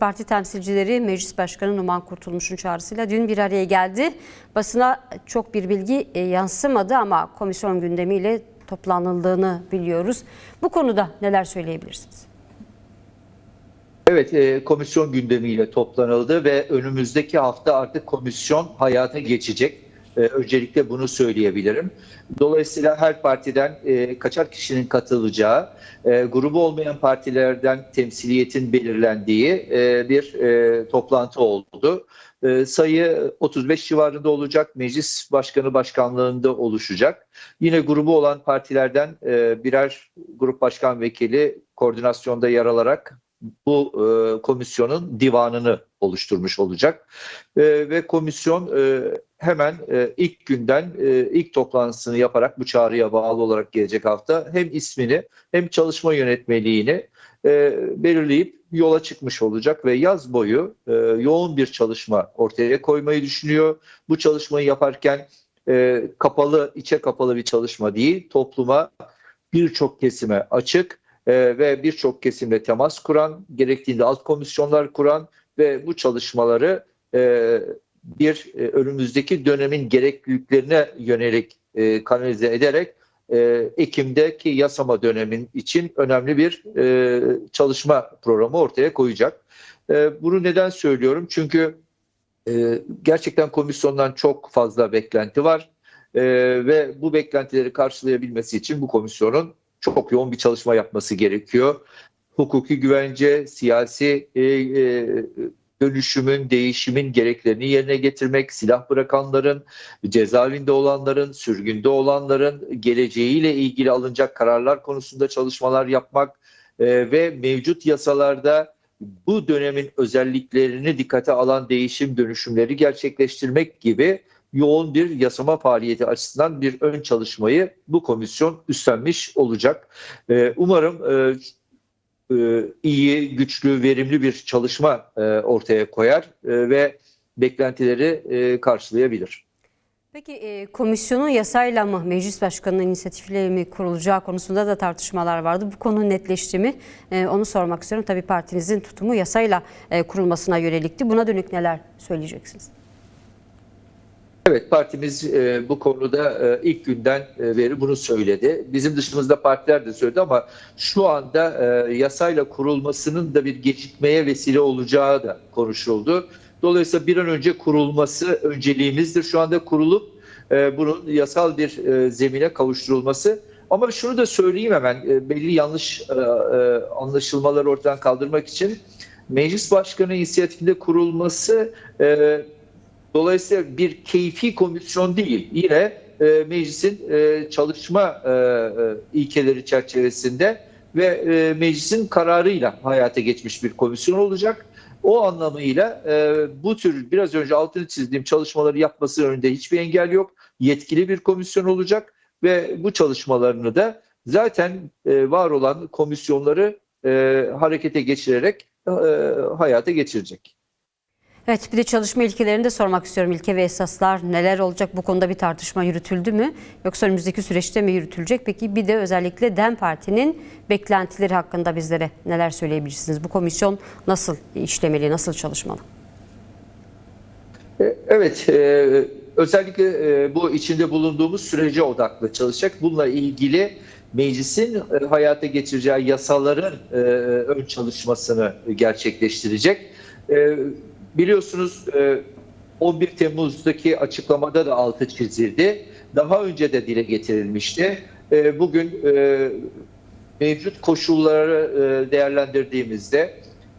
Parti temsilcileri Meclis Başkanı Numan Kurtulmuş'un çağrısıyla dün bir araya geldi. Basına çok bir bilgi e, yansımadı ama komisyon gündemiyle toplanıldığını biliyoruz. Bu konuda neler söyleyebilirsiniz? Evet, e, komisyon gündemiyle toplanıldı ve önümüzdeki hafta artık komisyon hayata geçecek. E, öncelikle bunu söyleyebilirim. Dolayısıyla her partiden e, kaçar kişinin katılacağı, e, grubu olmayan partilerden temsiliyetin belirlendiği e, bir e, toplantı oldu. Sayı 35 civarında olacak, meclis başkanı başkanlığında oluşacak. Yine grubu olan partilerden birer grup başkan vekili koordinasyonda yer alarak bu e, komisyonun divanını oluşturmuş olacak. E, ve komisyon e, hemen e, ilk günden e, ilk toplantısını yaparak bu çağrıya bağlı olarak gelecek hafta hem ismini hem çalışma yönetmeliğini e, belirleyip yola çıkmış olacak ve yaz boyu e, yoğun bir çalışma ortaya koymayı düşünüyor. Bu çalışmayı yaparken e, kapalı, içe kapalı bir çalışma değil, topluma birçok kesime açık e, ve birçok kesimle temas kuran, gerektiğinde alt komisyonlar kuran ve bu çalışmaları e, bir e, önümüzdeki dönemin gerekliliklerine yönelik e, kanalize ederek e, Ekim'deki yasama dönemin için önemli bir çalışma programı ortaya koyacak. Bunu neden söylüyorum? Çünkü gerçekten komisyondan çok fazla beklenti var ve bu beklentileri karşılayabilmesi için bu komisyonun çok yoğun bir çalışma yapması gerekiyor. Hukuki güvence, siyasi e, e, dönüşümün, değişimin gereklerini yerine getirmek, silah bırakanların, cezaevinde olanların, sürgünde olanların geleceğiyle ilgili alınacak kararlar konusunda çalışmalar yapmak e, ve mevcut yasalarda bu dönemin özelliklerini dikkate alan değişim dönüşümleri gerçekleştirmek gibi yoğun bir yasama faaliyeti açısından bir ön çalışmayı bu komisyon üstlenmiş olacak. Ee, umarım e, e, iyi, güçlü, verimli bir çalışma e, ortaya koyar e, ve beklentileri e, karşılayabilir. Peki e, komisyonun yasayla mı, meclis başkanının inisiyatifle mi kurulacağı konusunda da tartışmalar vardı. Bu konu netleşti mi? E, onu sormak istiyorum. Tabii partinizin tutumu yasayla e, kurulmasına yönelikti. Buna dönük neler söyleyeceksiniz? Evet partimiz e, bu konuda e, ilk günden e, beri bunu söyledi. Bizim dışımızda partiler de söyledi ama şu anda e, yasayla kurulmasının da bir gecikmeye vesile olacağı da konuşuldu. Dolayısıyla bir an önce kurulması önceliğimizdir. Şu anda kurulup e, bunun yasal bir e, zemine kavuşturulması. Ama şunu da söyleyeyim hemen e, belli yanlış e, e, anlaşılmaları ortadan kaldırmak için meclis başkanı inisiyatifinde kurulması e, Dolayısıyla bir keyfi komisyon değil. Yine e, meclisin e, çalışma e, e, ilkeleri çerçevesinde ve e, meclisin kararıyla hayata geçmiş bir komisyon olacak. O anlamıyla e, bu tür biraz önce altını çizdiğim çalışmaları yapması önünde hiçbir engel yok. Yetkili bir komisyon olacak ve bu çalışmalarını da zaten e, var olan komisyonları e, harekete geçirerek e, hayata geçirecek. Evet bir de çalışma ilkelerini de sormak istiyorum. İlke ve esaslar neler olacak? Bu konuda bir tartışma yürütüldü mü? Yoksa önümüzdeki süreçte mi yürütülecek? Peki bir de özellikle DEM Parti'nin beklentileri hakkında bizlere neler söyleyebilirsiniz? Bu komisyon nasıl işlemeli, nasıl çalışmalı? E, Evet, e, özellikle e, bu içinde bulunduğumuz sürece odaklı çalışacak. Bununla ilgili meclisin hayata geçireceği yasaların ön çalışmasını gerçekleştirecek. Biliyorsunuz e, 11 Temmuz'daki açıklamada da altı çizildi. Daha önce de dile getirilmişti. E, Bugün e, mevcut koşulları e, değerlendirdiğimizde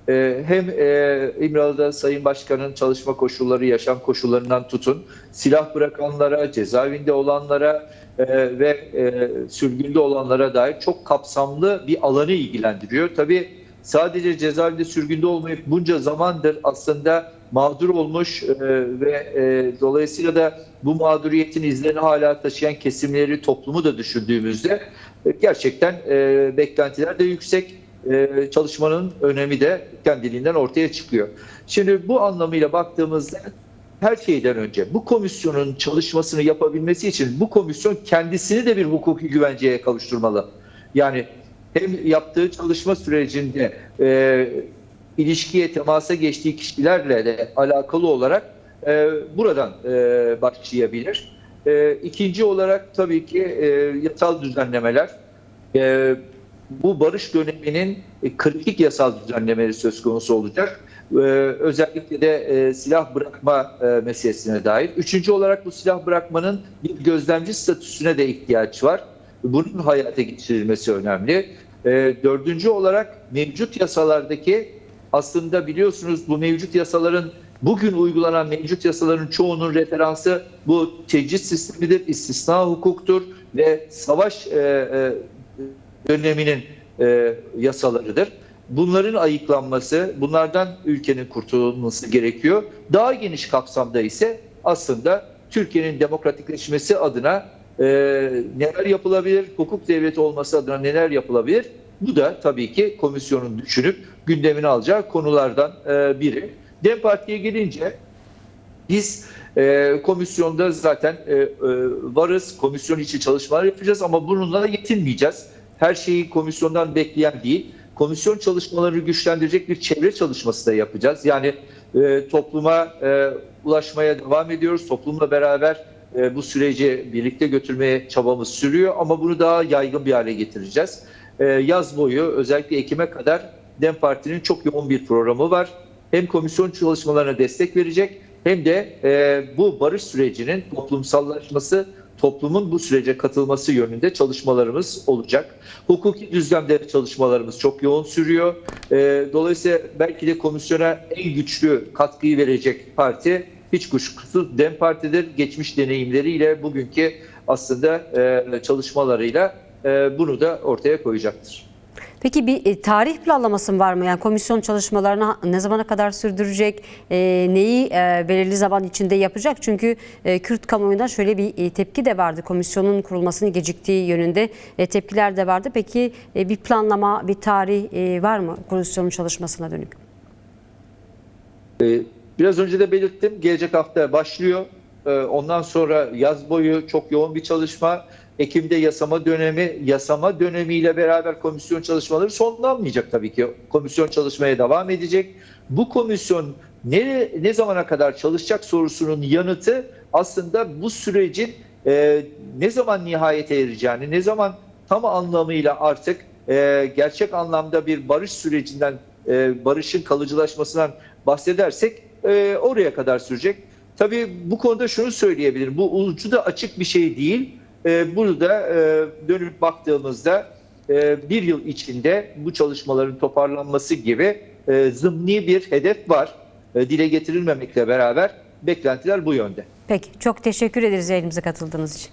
e, hem e, İmralı'da Sayın Başkan'ın çalışma koşulları, yaşam koşullarından tutun, silah bırakanlara, cezaevinde olanlara e, ve e, sürgünde olanlara dair çok kapsamlı bir alanı ilgilendiriyor. Tabii sadece cezaevinde sürgünde olmayıp bunca zamandır aslında mağdur olmuş e, ve e, dolayısıyla da bu mağduriyetin izlerini hala taşıyan kesimleri, toplumu da düşündüğümüzde e, gerçekten beklentiler de yüksek. Çalışmanın önemi de kendiliğinden ortaya çıkıyor. Şimdi bu anlamıyla baktığımızda her şeyden önce bu komisyonun çalışmasını yapabilmesi için bu komisyon kendisini de bir hukuki güvenceye kavuşturmalı. Yani hem yaptığı çalışma sürecinde e, ilişkiye, temasa geçtiği kişilerle de alakalı olarak e, buradan e, başlayabilir. E, ikinci olarak tabii ki e, yasal düzenlemeler. E, bu barış döneminin e, kritik yasal düzenlemeleri söz konusu olacak. E, özellikle de e, silah bırakma e, meselesine dair. Üçüncü olarak bu silah bırakmanın bir gözlemci statüsüne de ihtiyaç var. Bunun hayata geçirilmesi önemli. E, dördüncü olarak mevcut yasalardaki aslında biliyorsunuz bu mevcut yasaların bugün uygulanan mevcut yasaların çoğunun referansı bu tecrit sistemidir, istisna hukuktur ve savaş e, e, döneminin e, yasalarıdır. Bunların ayıklanması, bunlardan ülkenin kurtulması gerekiyor. Daha geniş kapsamda ise aslında Türkiye'nin demokratikleşmesi adına e, neler yapılabilir, hukuk devleti olması adına neler yapılabilir? Bu da tabii ki komisyonun düşünüp gündemine alacağı konulardan e, biri. DEM Parti'ye gelince biz e, komisyonda zaten e, e, varız, komisyon içi çalışmalar yapacağız ama bununla da yetinmeyeceğiz. Her şeyi komisyondan bekleyen değil, komisyon çalışmalarını güçlendirecek bir çevre çalışması da yapacağız. Yani e, topluma e, ulaşmaya devam ediyoruz, toplumla beraber e, bu süreci birlikte götürmeye çabamız sürüyor ama bunu daha yaygın bir hale getireceğiz. E, yaz boyu özellikle Ekim'e kadar DEM Parti'nin çok yoğun bir programı var. Hem komisyon çalışmalarına destek verecek hem de e, bu barış sürecinin toplumsallaşması, toplumun bu sürece katılması yönünde çalışmalarımız olacak. Hukuki düzlemde çalışmalarımız çok yoğun sürüyor. Dolayısıyla belki de komisyona en güçlü katkıyı verecek parti hiç kuşkusuz DEM Parti'dir. Geçmiş deneyimleriyle bugünkü aslında e, çalışmalarıyla e, bunu da ortaya koyacaktır. Peki bir e, tarih planlaması var mı? Yani komisyon çalışmalarını ne zamana kadar sürdürecek? E, neyi e, belirli zaman içinde yapacak? Çünkü e, Kürt kamuoyundan şöyle bir e, tepki de vardı. Komisyonun kurulmasının geciktiği yönünde e, tepkiler de vardı. Peki e, bir planlama, bir tarih e, var mı komisyonun çalışmasına dönük? Ee, Biraz önce de belirttim. Gelecek hafta başlıyor. Ee, Ondan sonra yaz boyu çok yoğun bir çalışma. Ekim'de yasama dönemi, yasama dönemiyle beraber komisyon çalışmaları sonlanmayacak tabii ki. Komisyon çalışmaya devam edecek. Bu komisyon ne, ne zamana kadar çalışacak sorusunun yanıtı aslında bu sürecin e, ne zaman nihayete ereceğini, ne zaman tam anlamıyla artık e, gerçek anlamda bir barış sürecinden, e, barışın kalıcılaşmasından bahsedersek e, oraya kadar sürecek. Tabii bu konuda şunu söyleyebilirim. Bu ucu da açık bir şey değil. E, bunu da e, dönüp baktığımızda e, bir yıl içinde bu çalışmaların toparlanması gibi e, zımni bir hedef var. E, dile getirilmemekle beraber beklentiler bu yönde. Peki çok teşekkür ederiz yayınımıza katıldığınız için.